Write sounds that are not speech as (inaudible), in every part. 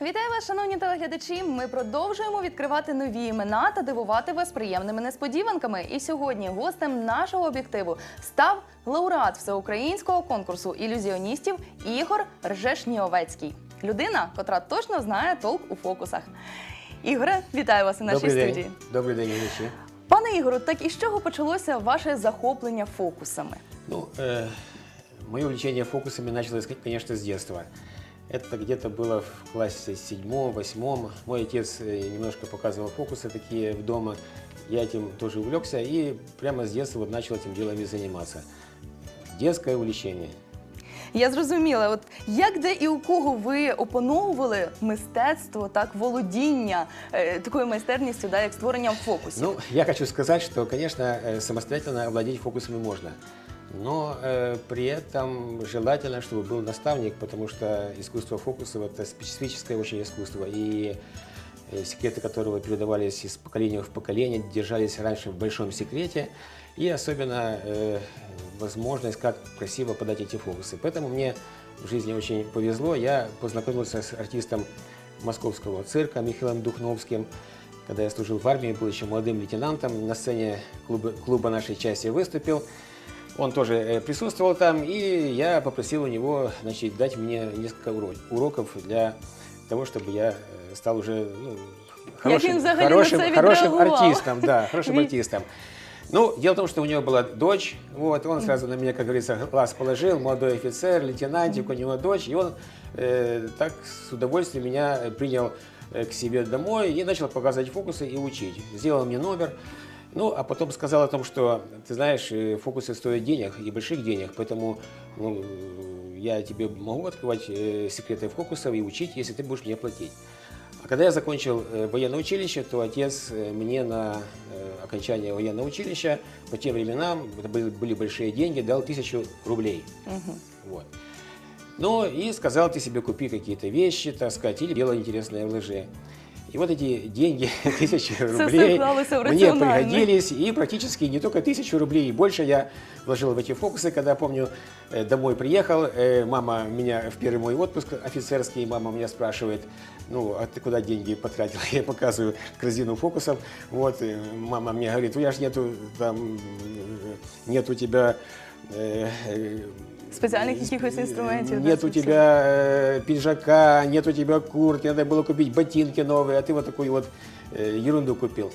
Вітаю вас, шановні телеглядачі. Ми продовжуємо відкривати нові імена та дивувати вас приємними несподіванками. І сьогодні гостем нашого об'єктиву став лауреат всеукраїнського конкурсу ілюзіоністів Ігор Ржешніовецький. Людина, котра точно знає толк у фокусах. Ігоре, вітаю вас у нашій Добрий студії. день. Добрий день. Пане Ігору, так і з чого почалося ваше захоплення фокусами? Ну, э, мое увлечение фокусами началось, конечно, с детства. Это где-то было в классе седьмом, восьмом. Мой отец э, немножко показывал фокусы такие в дома. Я этим тоже увлекся и прямо с детства вот начал этим делом заниматься. Детское увлечение. Я зрозуміла, от як де і у кого ви опановували мистецтво, так володіння е, такою майстерністю, да, як створенням фокусів. Ну, я хочу сказать, что, конечно, э, самостоятельно овладеть фокусами можно. Но э, при этом желательно, чтобы был наставник, потому что искусство фокусов – это специфическое очень искусство. И э, секреты которого передавались из поколения в поколение, держались раньше в большом секрете. И особенно э, возможность, как красиво подать эти фокусы. Поэтому мне в жизни очень повезло. Я познакомился с артистом московского цирка Михаилом Духновским. Когда я служил в армии, был еще молодым лейтенантом, на сцене клуба, клуба нашей части выступил. Он тоже э, присутствовал там, и я попросил у него значит, дать мне несколько уро- уроков для того, чтобы я э, стал уже ну, хорошим, взагалі на хорошим, це хорошим відреагував? артистом. Да, хорошим Ві- артистом. Ну, дело в том, что у него была дочь, вот, он сразу на меня, как говорится, глаз положил, молодой офицер, лейтенантик, у него дочь, и он э, так с удовольствием меня э, принял э, к себе домой и начал показывать фокусы и учить. Сделал мне номер, ну, а потом сказал о том, что, ты знаешь, э, фокусы стоят денег, и больших денег, поэтому ну, я тебе могу открывать секреты фокусов и учить, если ты будешь мне платить. А когда я закончил э, военное училище, то отец э, мне на э, окончание военного училища по тем временам, это были, были большие деньги, дал тысячу рублей. Вот. Ну и сказал, ты себе купи какие-то вещи, так сказать, или делай интересное в лыжи. И вот эти деньги, (laughs) тысячи рублей, мне пригодились. И практически не только тысячу рублей, и больше я вложил в эти фокусы. Когда, помню, э, домой приехал, э, мама меня в первый мой отпуск офицерский, мама меня спрашивает, ну, а ты куда деньги потратил? (laughs) Я показываю корзину фокусов. Вот, э, мама мне говорит, у меня ж нету, там, нет у тебя... э, э, Спеціальних якихось інструментів. да, Нет у це все. тебя э, пиджака, нет у тебя куртки, надо было купить ботинки новые, а ты вот такую вот э, ерунду купил.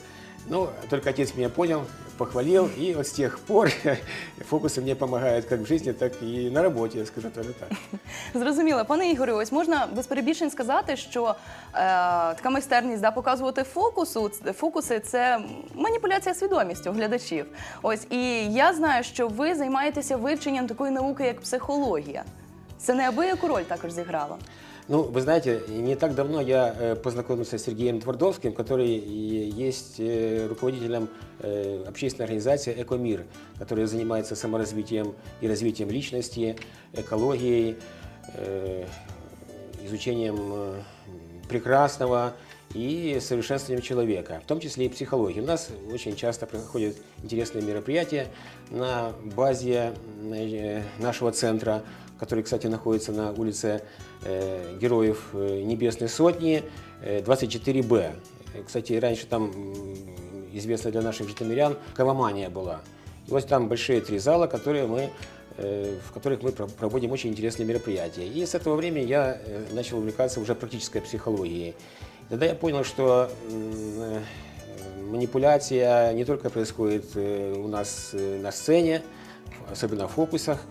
Ну, только отец меня понял, похвалил, и вот с тех пор (laughs) фокусы мне помогают как в жизни, так и на работе, я скажу тоже так. (laughs) Зрозуміло, пане Ігорю, ось можна без перебільшень сказати, що е, така майстерність да, показувати фокусу, фокуси це маніпуляція свідомістю глядачів. Ось і я знаю, що ви займаєтеся вивченням такої науки, як психологія. Це неабияку роль також зіграло. Ну, вы знаете, не так давно я э, познакомился с Сергеем Твардовским, который есть э, руководителем э, общественной организации «Экомир», которая занимается саморазвитием и развитием личности, экологией, изучением прекрасного и совершенствованием человека, в том числе и психологии. У нас очень часто проходят интересные мероприятия на базе нашего центра, который, кстати, находится на улице Героев э, Небесной Сотни, э, 24Б. Э, Кстати, раньше там известно для наших житомирян Кавамания была. И вот там большие три зала, которые мы, э, в которых мы про- проводим очень интересные мероприятия. И с этого времени я э, начал увлекаться уже практической психологией. Тогда я понял, что э, манипуляция не только происходит э, у нас э, на сцене, особенно в фокусах,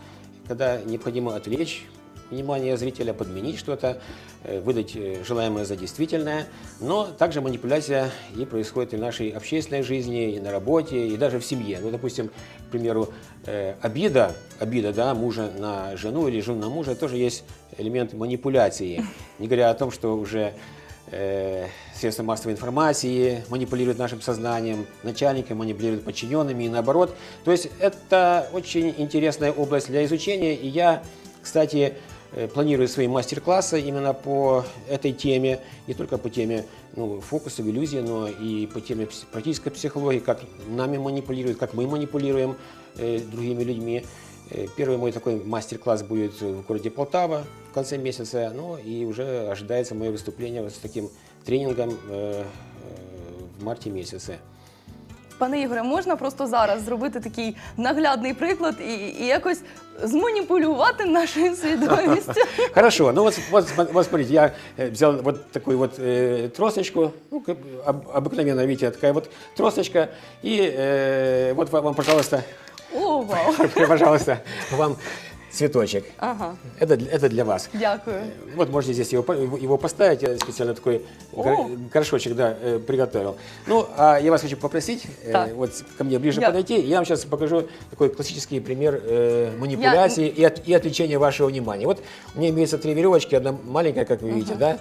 когда необходимо отвлечь внимание зрителя, подменить что-то, э, выдать э, желаемое за действительное. Но также манипуляция и происходит и в нашей общественной жизни, и на работе, и даже в семье. Ну, допустим, к примеру, э, обида, обида да, мужа на жену или жену на мужа тоже есть элемент манипуляции. Не говоря о том, что уже средства массовой информации манипулируют нашим сознанием, начальники манипулируют подчиненными и наоборот. То есть это очень интересная область для изучения, и я, кстати, планирую свои мастер-классы именно по этой теме, не только по теме ну, фокусы, в иллюзии, но и по теме практической психологии, как нами манипулируют, как мы манипулируем э, другими людьми. Э, Первый мой такой мастер-класс будет в городе Полтава в конце месяца, ну и уже ожидается мое выступление вот с таким тренингом э, э, в марте месяце. Пане Ігоре, можна просто зараз зробити такий наглядний приклад і, і якось зманіпулювати нашою свідомістю? (laughs) Хорошо, ну вот, вот, см- вот смотрите, я э, взял вот такую вот э, тросточку, ну, как бы об- обыкновенная, видите, такая вот тросточка, и э, вот вам, вам, пожалуйста, О, вау! (laughs) пожалуйста, вам цветочек. Ага, Это, для- это для вас. дякую. Вот можете здесь его, его поставить, я специально такой О. горшочек да, э, приготовил. Ну, а я вас хочу попросить, э, Так. вот ко мне ближе Я- подойти, я вам сейчас покажу такой классический пример э, манипуляции и, от- и отвлечения вашего внимания. Вот у меня имеется три веревочки, одна маленькая, как вы видите, да?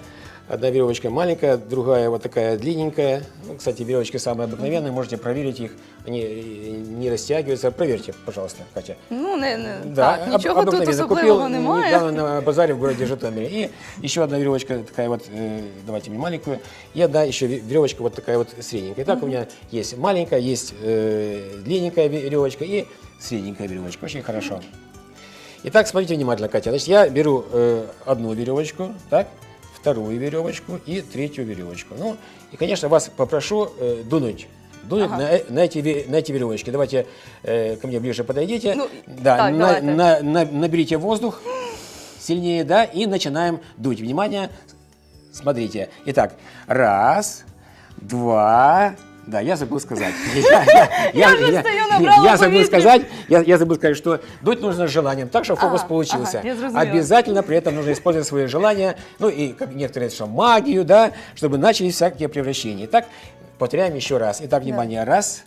Одна веревочка маленькая, другая вот такая длинненькая. Ну, кстати, веревочки самые обыкновенные, можете проверить их, они э, не растягиваются. Проверьте, пожалуйста, Катя. Ну, не Да, так, нічого тут особливого Купил немає. недавно на базаре в городе Житомире. И еще одна веревочка такая вот, э, давайте мне маленькую. И одна еще ве- веревочка вот такая вот средненькая. Итак, у меня есть маленькая, есть э, длинненькая веревочка и средненькая веревочка. Очень хорошо. Итак, смотрите внимательно, Катя. Значит, я беру э, одну веревочку, так, вторую веревочку и третью веревочку. Ну, и, конечно, вас попрошу э, дунуть. Дунуть Ага. на, э- на, эти, на эти веревочки. Давайте э, ко мне ближе подойдите. Ну, да, так, на- на- на- наберите воздух сильнее, да, и начинаем дуть. Внимание, смотрите. Итак, раз, два, да, я забыл сказать. (laughs) Я забыл сказать, я, забыл сказать, что дуть нужно с желанием. Так, чтобы фокус Ага, получился. Обязательно при этом нужно использовать свои желания, ну и, как некоторые, что магию, да, чтобы начались всякие превращения. Итак, повторяем еще раз. Итак, внимание, раз,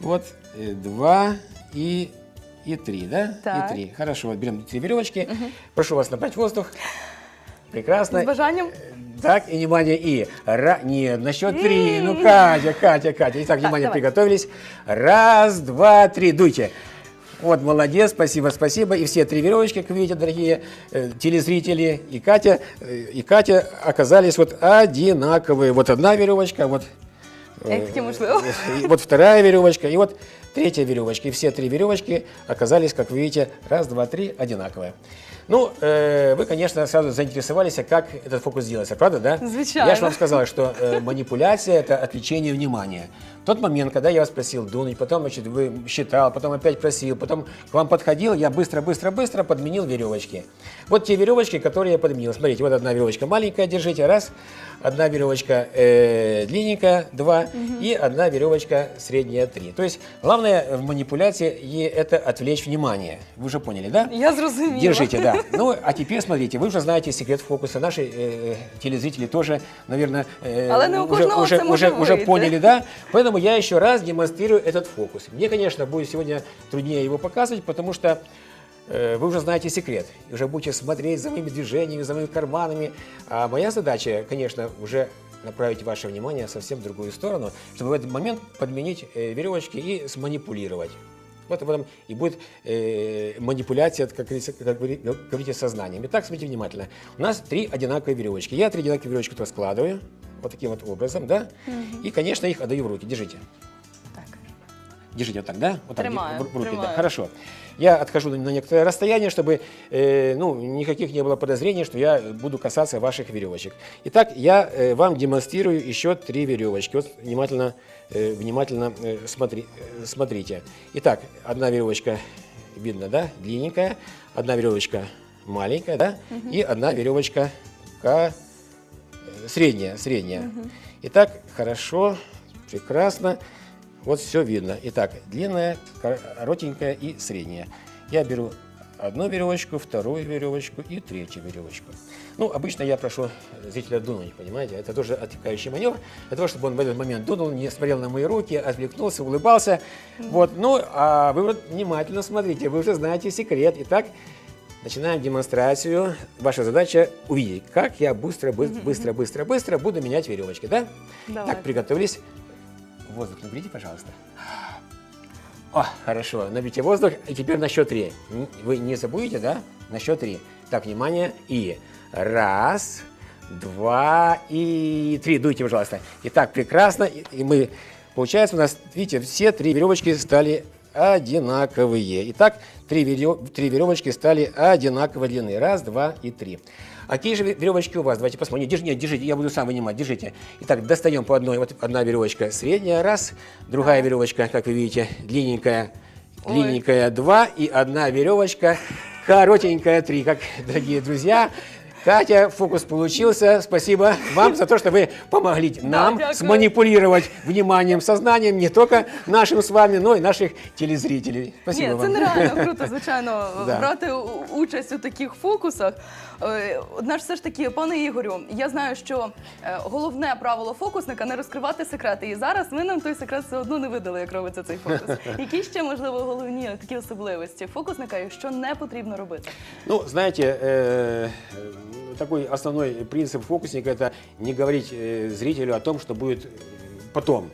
вот, э, два и, и три, да? Так. И три. Хорошо, вот берем три веревочки. Прошу вас набрать воздух. Прекрасно. З бажанням. Так, и внимание, и... Ра... Нет, на счет три. Ну, Катя, Катя, Катя. Итак, внимание, давай. приготовились. Раз, два, три. Дуйте. Вот, молодец, спасибо, спасибо. И все три веревочки, как видите, дорогие э, телезрители, и Катя, э, и Катя оказались вот одинаковые. Вот одна веревочка, вот можливо? и вот вторая веревочка, и вот третья веревочка. И все три веревочки оказались, как вы видите, раз, два, три, одинаковые. Ну, э, вы, конечно, сразу заинтересовались, а как этот фокус делается, правда, да? Звичайно. Я же вам сказал, что э, манипуляция – это отвлечение внимания. В тот момент, когда я вас просил дунуть, потом, значит, вы считал, потом опять просил, потом к вам подходил, я быстро-быстро-быстро подменил веревочки. Вот те веревочки, которые я подменил. Смотрите, вот одна веревочка маленькая, держите, раз. Одна веревочка э, длинненькая, два. И одна веревочка средняя, три. То есть, главное в манипуляции е- – это отвлечь внимание. Вы уже поняли, да? Я зрозуміла. Держите, да. (laughs) Ну, а теперь смотрите, вы уже знаете секрет фокуса. Наши э, телезрители тоже, наверное, э, Але не у уже, кожного уже, це може уже, уже вийти. поняли, да? Поэтому я еще раз демонстрирую этот фокус. Мне, конечно, будет сегодня труднее его показывать, потому что э, вы уже знаете секрет. Уже будете смотреть за моими движениями, за моими карманами. А моя задача, конечно, уже направить ваше внимание совсем в другую сторону, чтобы в этот момент подменить э, веревочки и сманипулировать. Вот об этом и будет э, манипуляция, как как говорите, сознанием. Итак, смотрите внимательно. У нас три одинаковые веревочки. Я три одинаковые веревочки туда складываю, вот таким вот образом, да? И, конечно, их отдаю в руки. Держите. Держите вот так, да? Вот так, Тримаю, в, в руки, да. тримаю. Хорошо. Я отхожу на, некоторое расстояние, чтобы э, ну, никаких не было подозрений, что я буду касаться ваших веревочек. Итак, я э, вам демонстрирую еще три веревочки. Вот внимательно, э, внимательно э, смотри, э, смотрите. Итак, одна веревочка, видно, да, длинненькая, одна веревочка маленькая, да, и одна веревочка ка- э, средняя, средняя. Итак, хорошо, прекрасно. Вот все видно. Итак, длинная, кор- коротенькая и средняя. Я беру одну веревочку, вторую веревочку и третью веревочку. Ну, обычно я прошу зрителя дунуть, понимаете? Это тоже отвлекающий маневр, для того, чтобы он в этот момент дунул, не смотрел на мои руки, отвлекнулся, улыбался. Вот, ну, а вы вот внимательно смотрите, вы уже знаете секрет. Итак, начинаем демонстрацию. Ваша задача увидеть, как я быстро, быстро, быстро, быстро, быстро буду менять веревочки, да? Давай. Так, приготовились. Воздух наберите, пожалуйста. О, хорошо. Наберите воздух. И теперь на счет три. Вы не забудете, да? На счет три. Так, внимание. И раз, два и три. Дуйте, пожалуйста. Итак, прекрасно. И мы, получается, у нас, видите, все три веревочки стали одинаковые. Итак, три, верё- три веревочки стали одинаковой длины. Раз, два и три. А какие же веревочки у вас? Давайте посмотрим. Нет, держи- нет, держите, я буду сам вынимать, держите. Итак, достаем по одной. Вот одна веревочка средняя, раз. Другая веревочка, как вы видите, длинненькая, Ой. длинненькая, два. И одна веревочка, коротенькая, три. Как, дорогие друзья, Катя, фокус получился. Спасибо вам за то, что вы помогли нам дякую. сманипулировать вниманием, сознанием не только нашим с вами, но и наших телезрителей. Спасибо Ні, це вам. нереально круто, (laughs) звичайно, Да. брати у- участь у таких фокусах. Е, Однак, все ж таки, пане Ігорю, я знаю, що е, головне правило фокусника не розкривати секрети. І зараз ви нам той секрет все одно не видали, як робиться цей фокус. (laughs) Які ще можливо головні такі особливості фокусника, і що не потрібно робити? Ну, знаете, э, э, такой основной принцип фокусника – это не говорить э, зрителю о том, что будет э, потом,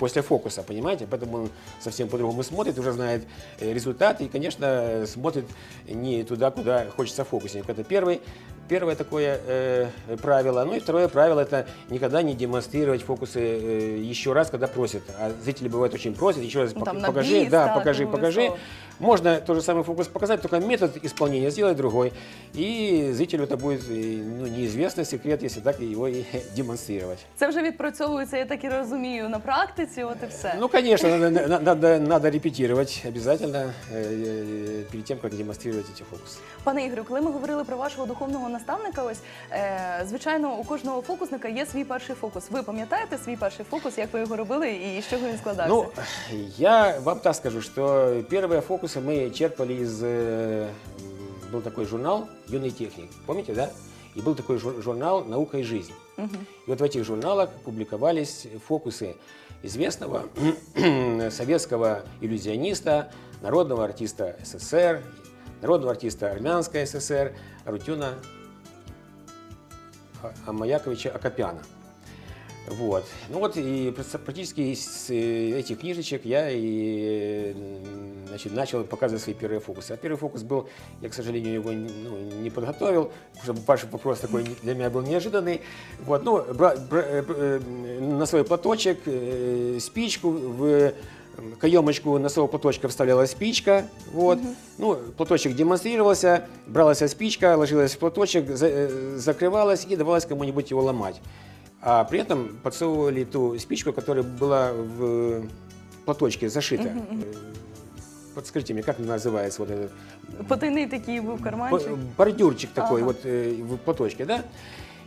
после фокуса, понимаете? Поэтому он совсем по-другому смотрит, уже знает э, результаты и, конечно, смотрит не туда, куда хочется фокусник. Это первый, первое такое э, правило. Ну и второе правило – это никогда не демонстрировать фокусы э, еще раз, когда просят. А зрители, бывает, очень просят, еще раз Ну, пок- покажи, бис, да, так, покажи, покажи. обов'язково. Можно тот же самый фокус показать, только метод исполнения сделать другой. И зрителю это будет э, ну, неизвестный секрет, если так его и (laughs) демонстрировать. Це вже відпрацьовується, я так і розумію, на практиці. От і все. Ну, конечно, надо, на- надо, надо репетировать обязательно э, э, перед тем, как демонстрировать эти фокусы. Пане Ігорю, коли ми говорили про вашого духовного наставника, ось е, звичайно, у кожного фокусника є свій перший фокус. Ви пам'ятаєте свій перший фокус, як ви його робили і з чого він складався? Ну, я вам так скажу, что первые фокусы мы черпали из... э, Был такой журнал «Юный техник». Помните, да? И был такой жур- журнал «Наука и жизнь». И вот в этих журналах публиковались фокусы известного (clears throat) советского иллюзиониста, народного артиста СССР, народного артиста Армянской ССР Арутюна А- Амаяковича Акопяна. Вот. Ну вот и практически из э, этих книжечек я и значит, начал показывать свои первые фокусы. А первый фокус был, я, к сожалению, его ну, не подготовил, потому что ваш вопрос такой для меня был неожиданный. Вот, ну, бра- бра- э, э, на свой платочек э, спичку в каемочку носового платочка вставляла спичка, вот. Ну, платочек демонстрировался, бралась спичка, ложилась в платочек, за- э, закрывалась и давалось кому-нибудь его ломать. А при этом подсовывали ту спичку, которая была в платочке зашита. Э, Подскажите мне, как называется вот этот Потайний такий був карманчик. Бо- бордюрчик такой Ага. вот э, в платочке, да?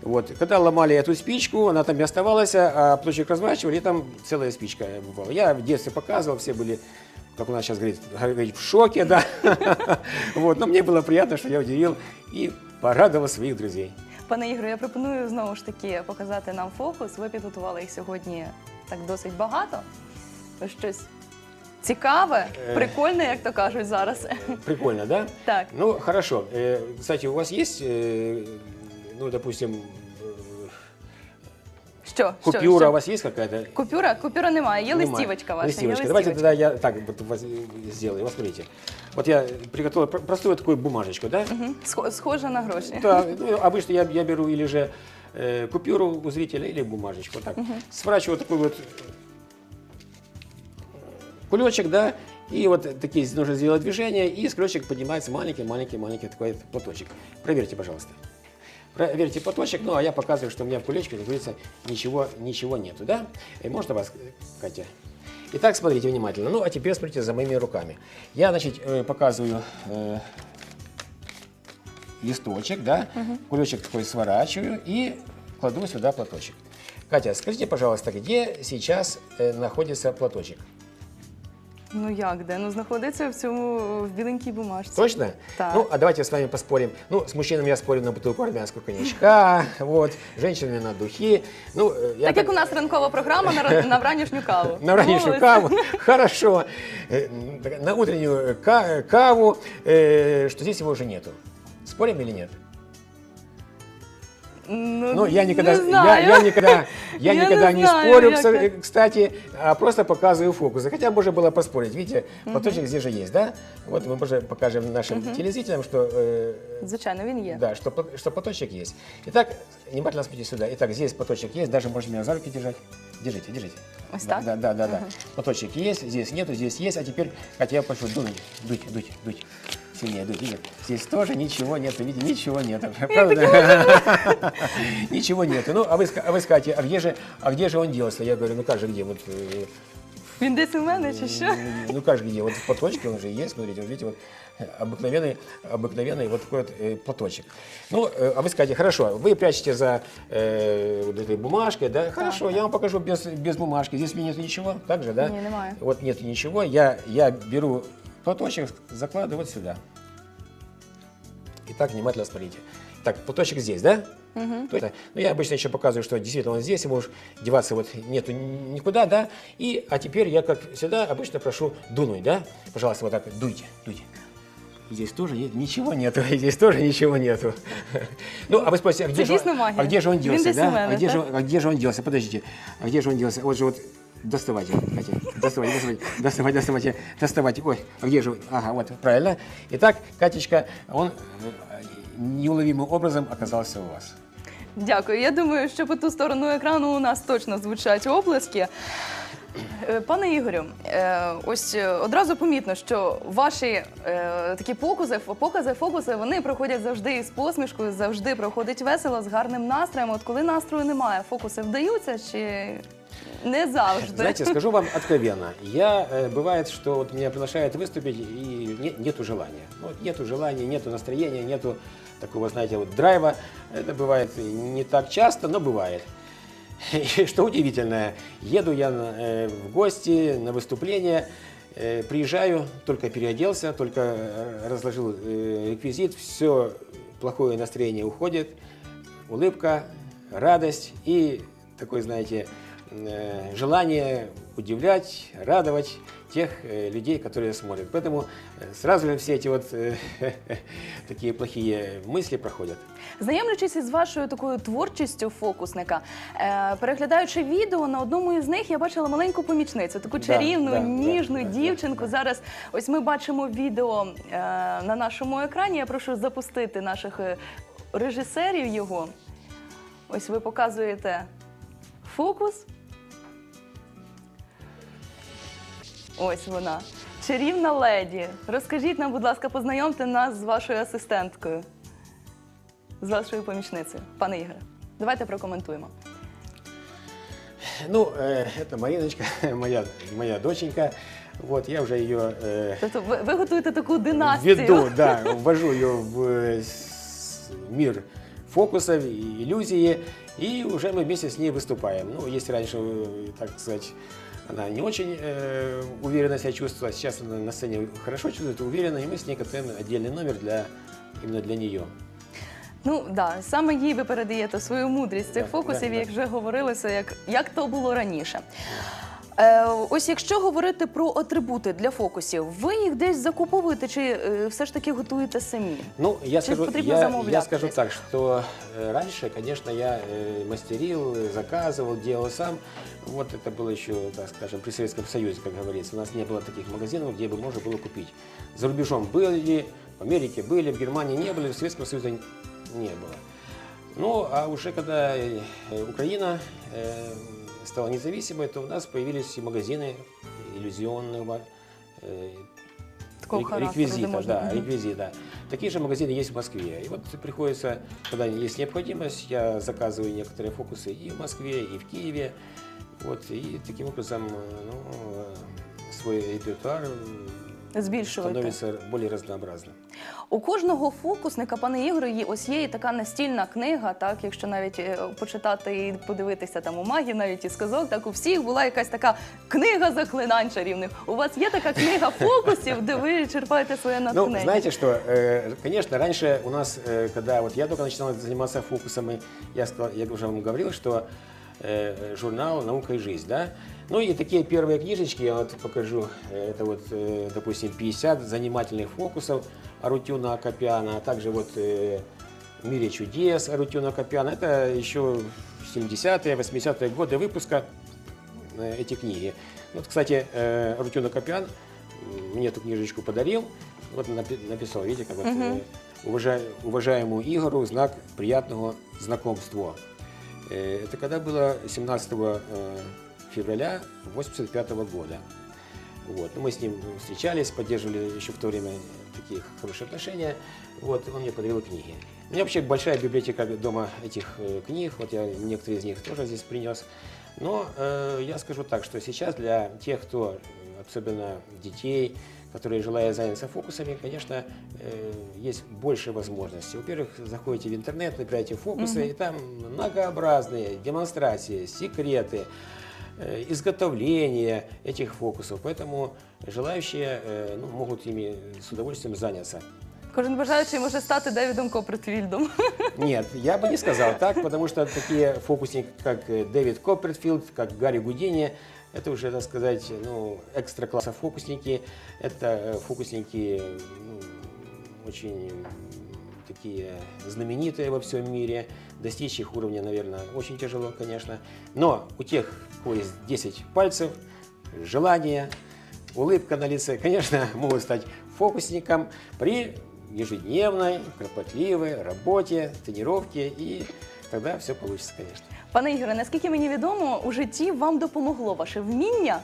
Вот. Когда ломали эту спичку, она там и оставалась, а платочек разворачивали, и там целая спичка бывала. Я в детстве показывал, все были, как у нас сейчас говорит, говорить, в шоке, да. (laughs) Вот. Но мне было приятно, что я удивил и порадовал своих друзей. Пане Ігорю, я пропоную знову ж таки показати нам фокус. Ви підготували їх сьогодні так досить багато. Ось Щось цікаве, Е. прикольне, як то кажуть зараз. Прикольно, да? Так. Ну, хорошо. Э, Кстати, у вас есть, э, ну, допустим, э, Що? що, купюра що? у вас есть какая-то? Купюра? Купюра немає, є Нема. листівочка ваша. Листівочка. Є Давайте листівочка. тогда я так вот вас сделаю. Вот смотрите. Вот я приготовил про- простую такую бумажечку, да? Мгм. Схо- Схожа на гроші. Да, (laughs) ну, обычно я, я беру или же э, купюру у зрителя, или бумажечку. Вот так. Сворачиваю такой вот э, кулечек, да, и вот такие нужно сделать движения, и с кулечек поднимается маленький-маленький-маленький такой платочек. Проверьте, пожалуйста. Проверьте платочек, ну а я показываю, что у меня в кулечке, как говорится, ничего, ничего нету, да? И можно вас, Катя? Итак, смотрите внимательно. Ну, а теперь смотрите за моими руками. Я, значит, э, показываю э, листочек, да, кулечек такой сворачиваю и кладу сюда платочек. Катя, скажите, пожалуйста, где сейчас э, находится платочек? Ну як де? Ну знаходиться в цьому в біленькій бумажці. Точно? Так. Ну, а давайте с вами поспорим. Ну, с мужчинами я спорю на бутылку армянского коньячка, вот, (laughs) с женщинами на духи. Ну, э, я Так як у нас ранкова програма на, ра- на вранішню каву. (laughs) На раннюю Домовились? каву, хорошо. Э, м, На утреннюю ка- каву, э, что здесь его уже нету. Спорим или нет? Ну, я никогда, не я, знаю. я никогда, я Я не никогда не, знаю, спорю, це. кстати, а просто показываю фокусы. Хотя можно было поспорить. Видите, платочек здесь же есть, да? Вот мы уже покажем нашим телезрителям, что, э, Звичайно, він є. да, что, что платочек есть. Итак, внимательно смотрите сюда. Итак, здесь платочек есть, даже можно меня за руки держать. Держите, держите. Ось да, так? Да, да, да, да. Платочек есть, здесь нету, здесь есть. А теперь, Катя, я прошу дуть, дуть, дуть, дуть. Сильнее дуть, видите? Здесь тоже ничего нету, видите, ничего нету. (laughs) Правда? (laughs) Ничего нету. Ну, а вы, а вы скажете, а где же, а где же он делся? Я говорю, ну как же где? Вот, Він десь у мене чи що? ну как же где? Вот в платочке он же есть, смотрите, вот видите, вот э, обыкновенный, обыкновенный вот такой вот э, платочек. Ну, э, а вы скажете, хорошо, вы прячете за э, вот этой бумажкой, да? Хорошо, я вам покажу без, без бумажки. Здесь у меня нет ничего, так же, да? Не, немає. Вот нет ничего, я, я беру платочек, закладываю вот сюда. Итак, внимательно смотрите. Так, платочек здесь, да? То это- ну, я обычно еще показываю, что действительно он здесь, ему уж деваться вот нету ни- никуда, да. И, а теперь я, как всегда, обычно прошу дунуть, да. Пожалуйста, вот так дуйте, дуйте. Здесь тоже нет, ничего нету, и (laughs) здесь тоже ничего нету. (laughs) Ну, а вы спросите, а где, же, а где же он делся, да? А где, же, а где же он делся? Подождите, а где же он делся? Вот же вот, доставайте, Катя, доставайте, доставайте, доставайте, доставайте, доставайте. Ой, а где же? Ага, вот, правильно. Итак, Катечка, он э, неуловимым образом оказался у вас. Дякую. Я думаю, що по ту сторону екрану у нас точно звучать оплески. Е, Пане Ігорю, е, ось е, одразу помітно, що ваші такі покази, покази, фокуси, вони проходять завжди із посмішкою, завжди проходить весело, з гарним настроєм. От коли настрою немає, фокуси вдаються чи не завжди? Знаете, скажу вам откровенно, я, э, бывает, что вот меня приглашают выступить, и не- нету желания. Ну, Вот нету желания, нету настроения, нету такого, знаете, вот драйва. Это бывает не так часто, но бывает. (laughs) И что удивительное, еду я на, э, в гости, на выступление, э, приезжаю, только переоделся, только э, разложил э, реквизит, все плохое настроение уходит, улыбка, радость и такой, знаете, желание удивлять, радовать тех э, людей, которые смотрят. Поэтому э, сразу же все эти вот э, (laughs) такие плохие мысли проходят. Знайомлячись із вашою такою творчістю фокусника, е, переглядаючи відео на одному із них, я бачила маленьку помічницю, таку Да, чарівну, да, да, ніжну да, да, дівчинку. да. Зараз ось ми бачимо відео е, на нашому екрані. Я прошу запустити наших е, режисерів його. Ось ви показуєте фокус. Ось вона. Чарівна леді. Розкажіть нам, будь ласка, познайомте нас з вашою асистенткою, з вашою помічницею. Пане Ігоре, давайте прокоментуємо. Ну, э, это Мариночка, (laughs) моя, моя доченька. Вот, я уже ее э, Тобто ви, ви готуєте таку династію. веду, (laughs) да, ввожу ее в э, с- мир фокусов и иллюзии, и уже мы вместе с ней выступаем. Ну, если раньше, э, так сказать, она не очень э, уверенно себя чувствовала, сейчас она на сцене хорошо чувствует, уверенно, и мы с ней готовим отдельный номер для, именно для нее. Ну да, саме їй ви передаєте свою мудрість цих Да, фокусів, да, як да. вже говорилося, як, як то було раніше. Е, ось якщо говорити про атрибути для фокусів, ви їх десь закуповуєте чи е, все ж таки готуєте самі? Ну, я Чи скажу, потрібно я, замовляти я скажу десь? так, что э, раньше, конечно, я э, мастерил, э, заказывал, делал сам. Вот это было еще, так скажем, при Советском Союзе, как говорится. У нас не было таких магазинов, где бы можно было купить. За рубежом были, в Америке были, в Германии не были, в Советском Союзе не было. Ну, а уже когда э, э, Украина э, стала независимой, то у нас появились и магазины иллюзионного э, Такого рек- характеру, реквизита, де можна. да, Мгм. реквизит, да. Такие же магазины есть в Москве. И вот приходится, когда есть необходимость, я заказываю некоторые фокусы и в Москве, и в Киеве. Вот, и таким образом э, ну, э, свой репертуар э, Збільшуєте. становится более разнообразным. У кожного фокусника, пане Ігорю, є ось є і така настільна книга, так якщо навіть е, почитати і подивитися там у магів, навіть і сказок, так у всіх була якась така книга заклинань чарівних. У вас є така книга фокусів, де ви черпаєте своє натхнення? Ну, знаете что, э, конечно, раньше у нас, э, когда вот я только начинал заниматься фокусами, я, сказал, я уже вам говорил, что э, журнал «Наука и жизнь», да? Ну и такие первые книжечки, я вот покажу, это вот, э, допустим, 50 занимательных фокусов Арутюна Акопяна, а также вот э, «В мире чудес» Арутюна Копяна. Это еще 70-е, 80-е годы выпуска э, эти книги. Вот, кстати, э, Арутюна Копян м, мне эту книжечку подарил. Вот напи- написал, видите, как вот, уважа- уважаемому Игору знак приятного знакомства. Это когда было 17 февраля 85 года. Вот. ну, Мы с ним встречались, поддерживали еще в то время такие хорошие отношения. Вот, он мне подарил книги. У меня вообще большая библиотека дома этих э, книг, вот я некоторые из них тоже здесь принес. Но э, я скажу так, что сейчас для тех, кто, особенно детей, которые желают заняться фокусами, конечно, э, есть больше возможностей. Во-первых, заходите в интернет, набираете фокусы, и там многообразные демонстрации, секреты, э, изготовление этих фокусов. Поэтому желающие э, ну, могут ими с удовольствием заняться. Кожен бажаючий може стати Девідом Копертфільдом. Нет, я бы не сказал так, потому что такие фокусники, как э, Дэвид Коппертфилд, как Гарри Гудини, это уже, так сказать, ну, экстра класса фокусники. Это э, фокусники ну, очень такие знаменитые во всем мире. Достичь их уровня, наверное, очень тяжело, конечно. Но у тех, у кого есть 10 пальцев, желание, улыбка на лице, (laughs) конечно, могут стать фокусником при ежедневной, кропотливой работе, тренировке, и тогда все получится, конечно. Пане Ігоре, наскільки мені відомо, у житті вам допомогло ваше вміння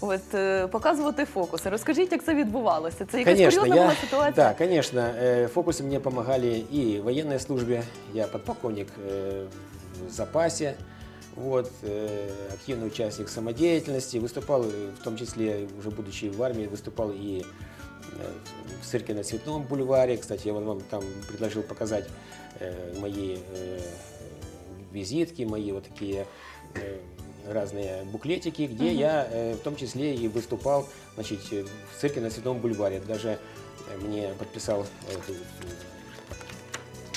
от, е, показувати фокуси. Розкажіть, як це відбувалося? Це якась Конечно, курйозна я, була ситуація? да, конечно, э, фокусы мне помогали и в военной службе, я подполковник э, в запасе, Вот, э, активный участник самодеятельности, выступал, э, в том числе, уже будучи в армии, выступал и э, в цирке на Цветном бульваре, кстати, я вам там предложил показать мои визитки, мои вот такие разные буклетики, где я э, в том числе и выступал значит, в цирке на Цветном бульваре. Даже мне подписал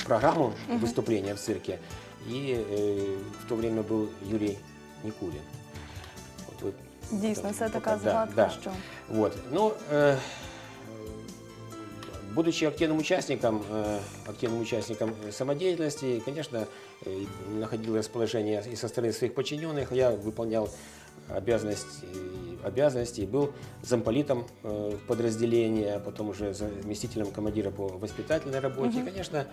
программу выступления в цирке. И э, в то время был Юрий Никулин. Вот вы Дійсно, це така да, згадка, да. що Вот. Ну, э, будучи активным участником, э, активным участником самодеятельности, конечно, находил расположение и со стороны своих подчиненных. Я выполнял обязанности, обязанности и был замполитом э, подразделения, потом уже заместителем командира по воспитательной работе. И, конечно,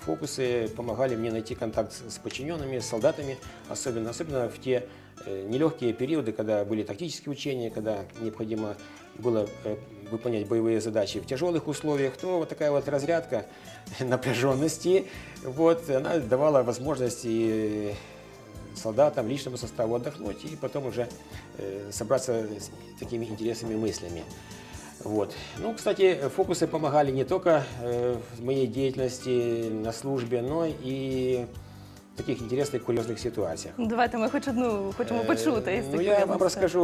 фокусы помогали мне найти контакт с с подчиненными, с солдатами, особенно, особенно в те э, нелегкие периоды, когда были тактические учения, когда необходимо было э, выполнять боевые задачи в тяжелых условиях, то вот такая вот разрядка (laughs) напряженности, вот, она давала возможность и солдатам, личному составу отдохнуть и потом уже э, собраться с такими интересными мыслями. Вот. Ну, кстати, фокусы помогали не только э, в моей деятельности на службе, но и в таких интересных, курьезных ситуациях. Ну, давайте ми хоч одну хочемо почути із Ну, цих я вам расскажу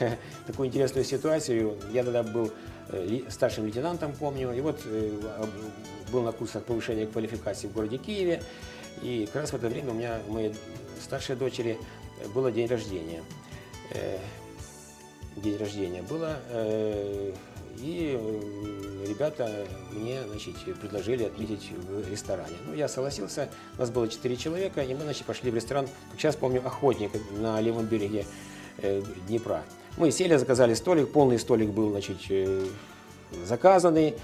э, (laughs) такую интересную ситуацию. Я тогда был э, ли- старшим лейтенантом, помню, и вот э, об- был на курсах повышения квалификации в городе Киеве. И как раз в это время у меня, моей старшей дочери, э, было день рождения. Э, День рождения было. э, И ребята мне значит, предложили отметить в ресторане. Ну, я согласился. У нас было 4 человека, и мы значит, пошли в ресторан, как сейчас помню, «Охотник» на левом береге Днепра. Мы сели, заказали столик, полный столик был значит, заказанный,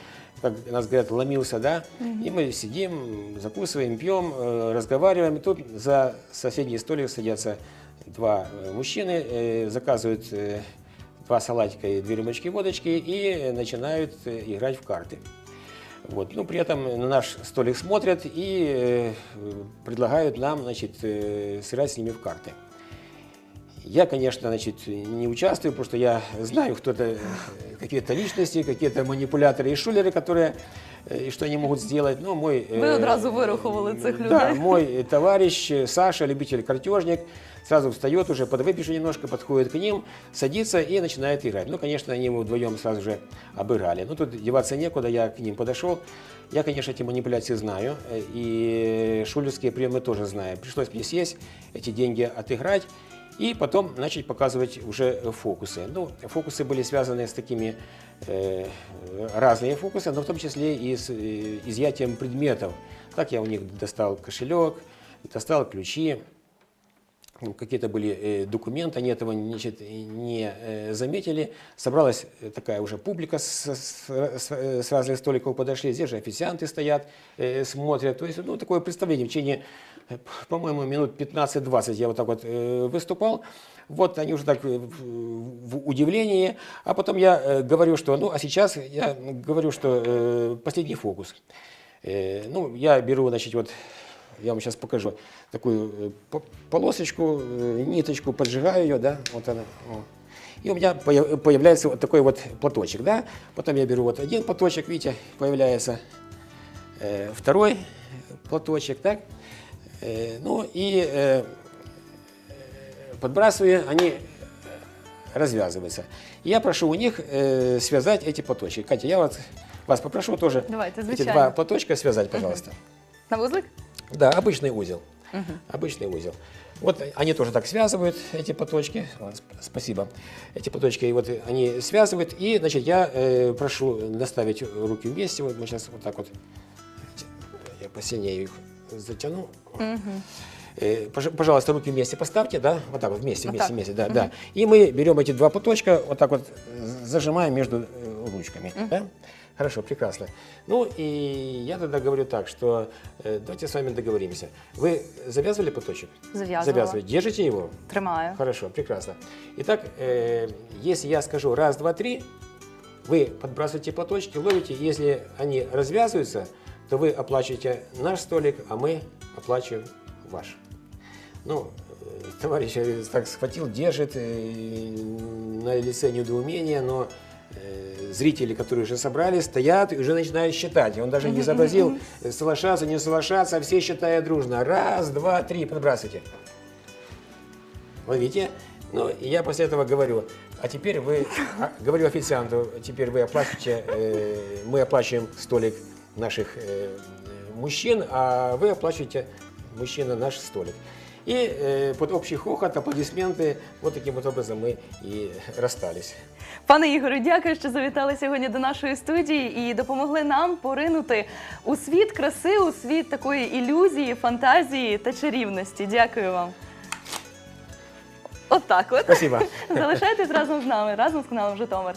как нас говорят, ломился, да, и мы сидим, закусываем, пьем, э, разговариваем, и тут за соседний столик садятся два э, мужчины, э, заказывают э, два салатика и две рюмочки водочки и начинают э, играть в карты. Вот. Ну, при этом на наш столик смотрят и э, предлагают нам значит, э, сыграть с ними в карты. Я, конечно, значит, не участвую, потому что я знаю, кто это, э, какие-то личности, какие-то манипуляторы и шулеры, которые э, и что они могут сделать. Но мой, э, Ви одразу вирахували цих Да, людей. мой э, товарищ э, Саша, любитель картежник, сразу встает уже, подвыпивший немножко, подходит к ним, садится и начинает играть. Ну, конечно, они его вдвоем сразу же обыграли. Ну, тут деваться некуда, я к ним подошел. Я, конечно, эти манипуляции знаю, э, и шулерские приемы тоже знаю. Пришлось мне сесть, эти деньги отыграть. И потом начать показывать уже фокусы. Ну, фокусы были связаны с такими э, разные фокусы, но в том числе и с э, изъятием предметов. Так я у них достал кошелек, достал ключи, какие-то были э, документы, они этого значит, не э, заметили. Собралась э, такая уже публика с, с- с- разных столиков подошли, здесь же официанты стоят, смотрят. То есть, ну, такое представление в течение, по-моему, минут 15-20 я вот так вот выступал. Вот они уже так в удивлении. А потом я говорю, что, ну, а сейчас я говорю, что последний фокус. Ну, я беру, значит, вот я вам сейчас покажу такую э, по- полосочку, э, ниточку, поджигаю ее, да, вот она. И у меня появ- появляется вот такой вот платочек, да. Потом я беру вот один платочек, видите, появляется э, второй платочек, так. Э, ну и э, подбрасываю, они развязываются. И я прошу у них э, связать эти платочки. Катя, я вот вас попрошу тоже Давайте, эти два платочка связать, пожалуйста. На вузлик? Да, обычный узел. Обычный узел. Вот они тоже так связывают, эти сп- Спасибо. Эти платочки, и вот они связывают. И, значит, я э, прошу наставить руки вместе. Вот мы сейчас вот так вот. Я посильнее их затяну. Э, пож- Пожалуйста, руки вместе поставьте, да, вот так вот вместе, Вот вместе, так. вместе, да, да. И мы берем эти два платочка, вот так вот э, зажимаем между ручками, да? Хорошо, прекрасно. Ну и я тогда говорю так, что э, давайте с вами договоримся. Вы завязывали платочек? Завязывала. Завязывали. Держите его? Тримаю. Хорошо, прекрасно. Итак, э, если я скажу раз, два, три, вы подбрасываете платочки, ловите. Если они развязываются, то вы оплачиваете наш столик, а мы оплачиваем ваш. Ну, э, товарищ э, так схватил, держит, э, на лице недоумение, но зрители, которые уже собрались, стоят и уже начинают считать. И он даже не сообразил, э, соглашаться, не соглашаться, а все считают дружно. Раз, два, три, подбрасывайте. Вот видите? Ну, и я после этого говорю, а теперь вы, а, (laughs) говорю официанту, теперь вы оплачиваете, э, мы оплачиваем столик наших э, мужчин, а вы оплачиваете, мужчина, наш столик. И э, под общий хохот, аплодисменты, вот таким вот образом мы и расстались. Пане Ігорю, дякую, що завітали сьогодні до нашої студії і допомогли нам поринути у світ краси, у світ такої ілюзії, фантазії та чарівності. Дякую вам. Отак от. Спасибо. (laughs) Залишайтесь разом з нами, разом з каналом Житомир.